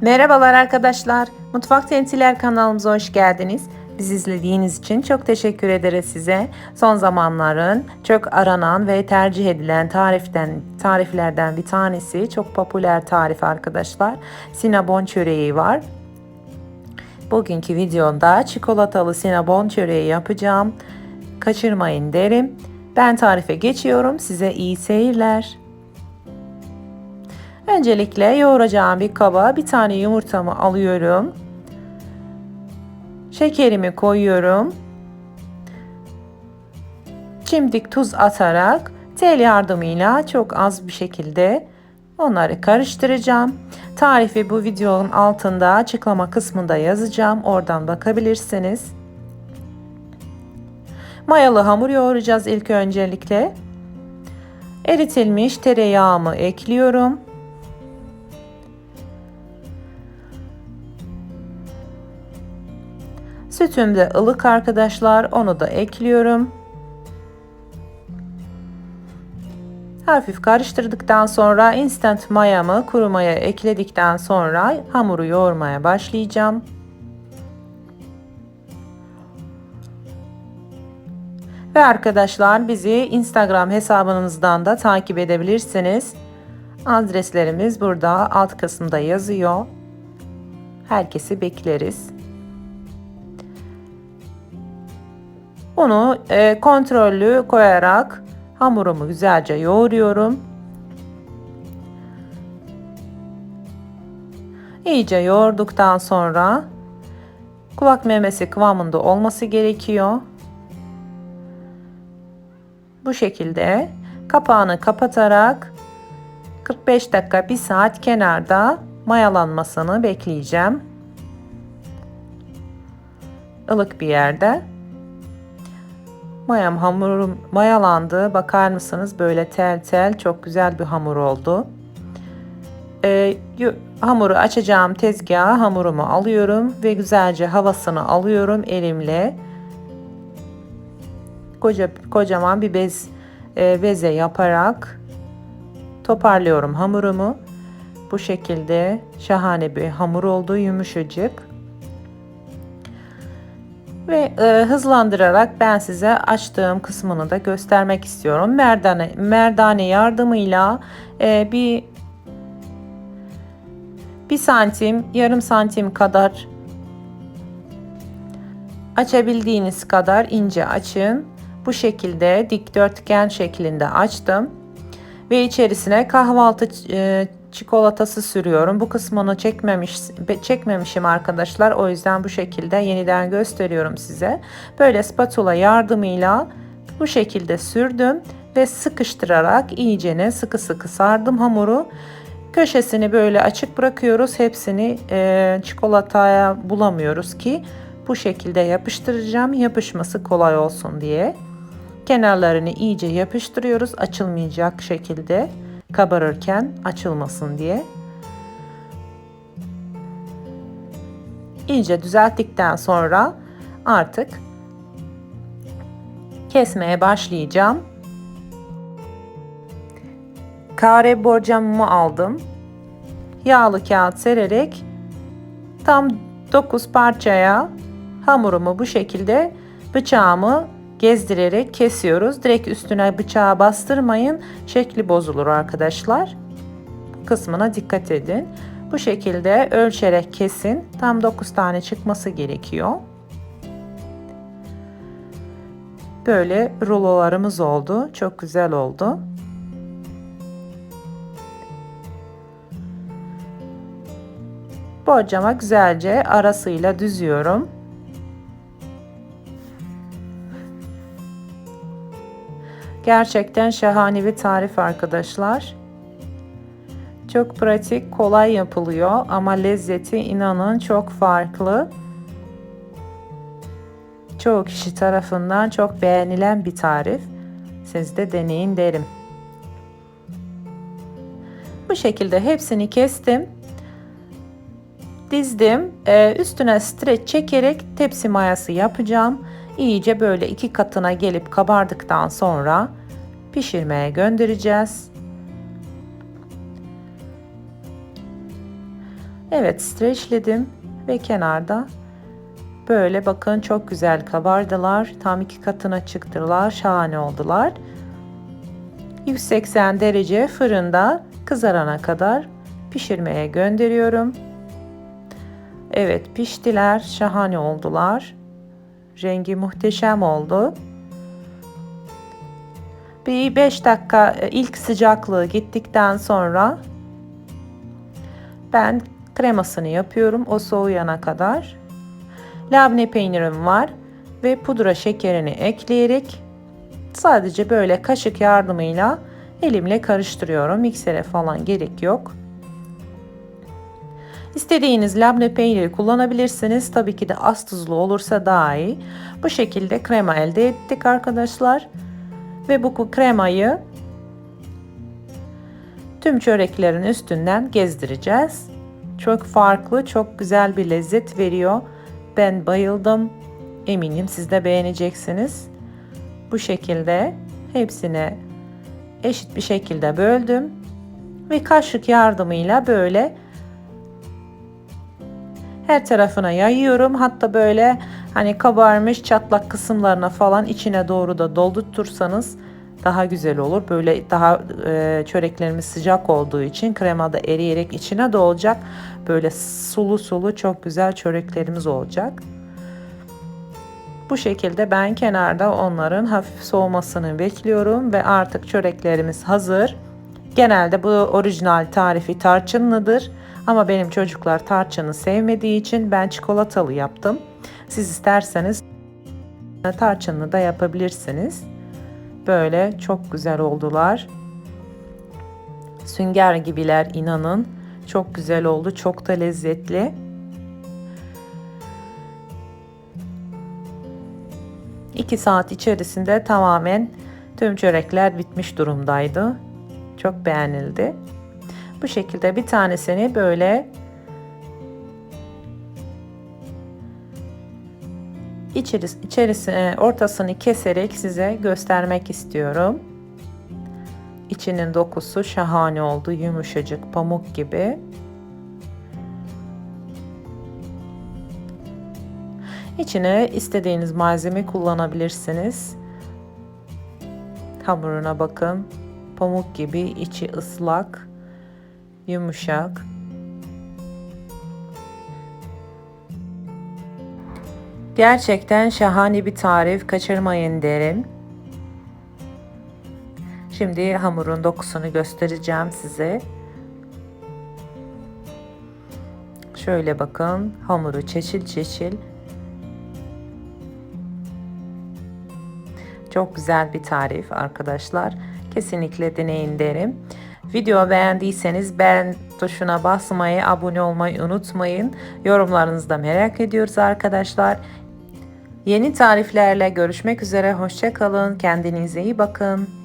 Merhabalar arkadaşlar. Mutfak Tentiler kanalımıza hoş geldiniz. Bizi izlediğiniz için çok teşekkür ederiz size. Son zamanların çok aranan ve tercih edilen tariften tariflerden bir tanesi çok popüler tarif arkadaşlar. Sinabon çöreği var. Bugünkü videomda çikolatalı sinabon çöreği yapacağım. Kaçırmayın derim. Ben tarife geçiyorum. Size iyi seyirler. Öncelikle yoğuracağım bir kaba bir tane yumurtamı alıyorum. Şekerimi koyuyorum. Çimdik tuz atarak tel yardımıyla çok az bir şekilde onları karıştıracağım. Tarifi bu videonun altında açıklama kısmında yazacağım. Oradan bakabilirsiniz. Mayalı hamur yoğuracağız ilk öncelikle. Eritilmiş tereyağımı ekliyorum. Sütüm de ılık arkadaşlar. Onu da ekliyorum. Hafif karıştırdıktan sonra instant mayamı kuru maya ekledikten sonra hamuru yoğurmaya başlayacağım. Ve arkadaşlar bizi Instagram hesabımızdan da takip edebilirsiniz. Adreslerimiz burada alt kısımda yazıyor. Herkesi bekleriz. Bunu e, kontrollü koyarak hamurumu güzelce yoğuruyorum. İyice yoğurduktan sonra kulak memesi kıvamında olması gerekiyor. Bu şekilde kapağını kapatarak 45 dakika 1 saat kenarda mayalanmasını bekleyeceğim. ılık bir yerde. Mayam hamurum mayalandı. Bakar mısınız? Böyle tel tel çok güzel bir hamur oldu. Ee, hamuru açacağım tezgaha hamurumu alıyorum ve güzelce havasını alıyorum elimle. Koca, kocaman bir bez e, beze yaparak toparlıyorum hamurumu. Bu şekilde şahane bir hamur oldu yumuşacık. Ve e, hızlandırarak ben size açtığım kısmını da göstermek istiyorum. Merdane, merdane yardımıyla e, bir bir santim, yarım santim kadar açabildiğiniz kadar ince açın. Bu şekilde dikdörtgen şeklinde açtım. Ve içerisine kahvaltı e, çikolatası sürüyorum. Bu kısmını çekmemiş çekmemişim arkadaşlar. O yüzden bu şekilde yeniden gösteriyorum size. Böyle spatula yardımıyla bu şekilde sürdüm ve sıkıştırarak iyicene sıkı sıkı sardım hamuru. Köşesini böyle açık bırakıyoruz. Hepsini e, çikolataya bulamıyoruz ki bu şekilde yapıştıracağım. Yapışması kolay olsun diye. Kenarlarını iyice yapıştırıyoruz açılmayacak şekilde kabarırken açılmasın diye. İyice düzelttikten sonra artık kesmeye başlayacağım. Kare borcamımı aldım. Yağlı kağıt sererek tam 9 parçaya hamurumu bu şekilde bıçağımı gezdirerek kesiyoruz. Direkt üstüne bıçağı bastırmayın. Şekli bozulur arkadaşlar. Kısmına dikkat edin. Bu şekilde ölçerek kesin. Tam 9 tane çıkması gerekiyor. Böyle rulolarımız oldu. Çok güzel oldu. Borcama güzelce arasıyla düzüyorum. Gerçekten şahane bir tarif arkadaşlar. Çok pratik, kolay yapılıyor ama lezzeti inanın çok farklı. Çoğu kişi tarafından çok beğenilen bir tarif. Siz de deneyin derim. Bu şekilde hepsini kestim. Dizdim. Ee, üstüne streç çekerek tepsi mayası yapacağım. İyice böyle iki katına gelip kabardıktan sonra pişirmeye göndereceğiz. Evet streçledim ve kenarda böyle bakın çok güzel kabardılar. Tam iki katına çıktılar. Şahane oldular. 180 derece fırında kızarana kadar pişirmeye gönderiyorum. Evet piştiler. Şahane oldular. Rengi muhteşem oldu. Bir 5 dakika e, ilk sıcaklığı gittikten sonra ben kremasını yapıyorum o soğuyana kadar. Labne peynirim var ve pudra şekerini ekleyerek sadece böyle kaşık yardımıyla elimle karıştırıyorum. Miksere falan gerek yok. İstediğiniz labne peyniri kullanabilirsiniz. Tabii ki de az tuzlu olursa daha iyi. Bu şekilde krema elde ettik arkadaşlar. Ve bu kremayı tüm çöreklerin üstünden gezdireceğiz. Çok farklı, çok güzel bir lezzet veriyor. Ben bayıldım. Eminim siz de beğeneceksiniz. Bu şekilde hepsini eşit bir şekilde böldüm ve kaşık yardımıyla böyle her tarafına yayıyorum. Hatta böyle hani kabarmış çatlak kısımlarına falan içine doğru da doldurtursanız daha güzel olur. Böyle daha e, çöreklerimiz sıcak olduğu için krema da eriyerek içine dolacak. Böyle sulu sulu çok güzel çöreklerimiz olacak. Bu şekilde ben kenarda onların hafif soğumasını bekliyorum ve artık çöreklerimiz hazır. Genelde bu orijinal tarifi tarçınlıdır ama benim çocuklar tarçını sevmediği için ben çikolatalı yaptım. Siz isterseniz tarçınlı da yapabilirsiniz. Böyle çok güzel oldular. Sünger gibiler inanın. Çok güzel oldu. Çok da lezzetli. İki saat içerisinde tamamen tüm çörekler bitmiş durumdaydı. Çok beğenildi. Bu şekilde bir tanesini böyle içeris içerisine ortasını keserek size göstermek istiyorum. İçinin dokusu şahane oldu. Yumuşacık pamuk gibi. İçine istediğiniz malzeme kullanabilirsiniz. Hamuruna bakın. Pamuk gibi, içi ıslak, yumuşak. Gerçekten şahane bir tarif. Kaçırmayın derim. Şimdi hamurun dokusunu göstereceğim size. Şöyle bakın hamuru çeşil çeşil. Çok güzel bir tarif arkadaşlar. Kesinlikle deneyin derim. Video beğendiyseniz beğen tuşuna basmayı, abone olmayı unutmayın. Yorumlarınızı da merak ediyoruz arkadaşlar. Yeni tariflerle görüşmek üzere. Hoşçakalın. Kendinize iyi bakın.